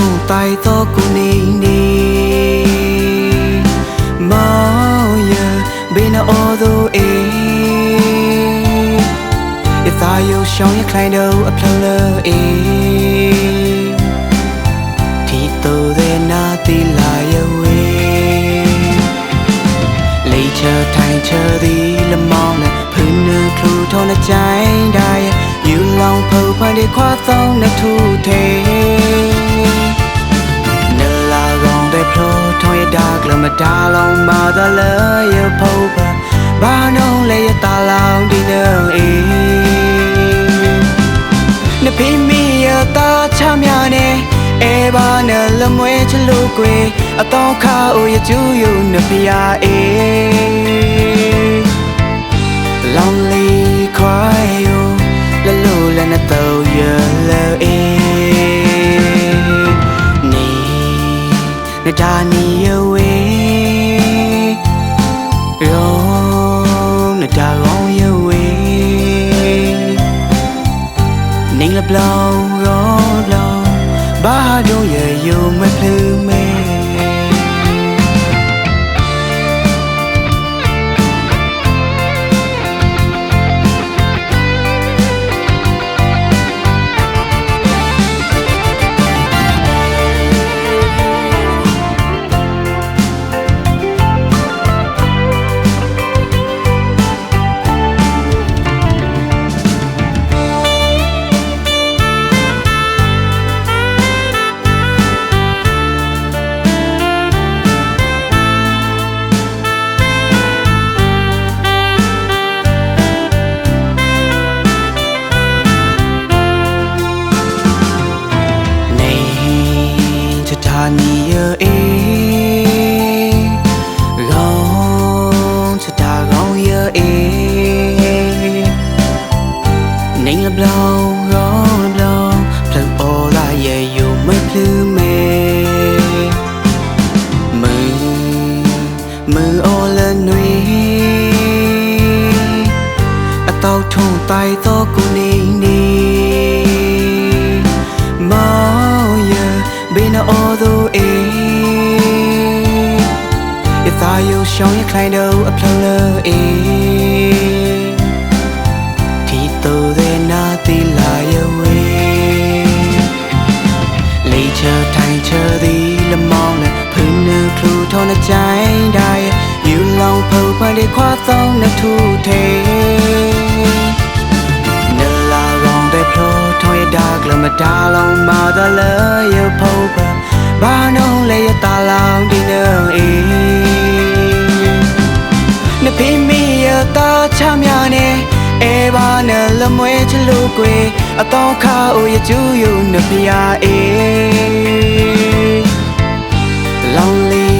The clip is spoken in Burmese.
ထုံတိုက်သောကိုနေနေမောင်ရဘင်းအော်သောအေးအသာယုံရှောင်းရခိုင်တော့အဖလုံးလို့အေးဒီတော့တဲ့နာတီလာရဝေးလေချာထိုင်ချာသည်လမောင်းနဲ့ဖင်းနှထူထောင်းတဲ့ကြိုင်တိုင်းယူလောင်ဖုန်ဖန်ဒီခွာဆောင်နဲ့ထူထေ တာကလမတာလုံးမာသလဲရဖို့ပါဘာနုံးလေရတာလောင်ဒီနေအေးနဖေးမီရတာချမ်းများနေအဲဘာနဲ့လမွဲချလို့ကွယ်အတော့ခါအိုရကျူးယုံနဖျားအေးလောင်လီခွာယိုလလိုလနဲ့တော့ရလဲအေးနေနဒါနီ လပလောင်ရောလောင်ဘာတို့ရဲ့ယုံ မင်းအော်လနွေအတော့ထုံတိုက်တော့ကိုနေနေမောင်ရဘင်းအော်သူအေးအသာယုံရှောင်းရခိုင်တော့ gonna change die you long po pa de kwa song na thu the na la wrong de pro thoy da gla ma da long ma da la you po pa ba no le ya ta long di na e na pe mi ya ta cha mya ne e ba na la mwe chu lu kwe a taw kha o ya chu you na pya e lonely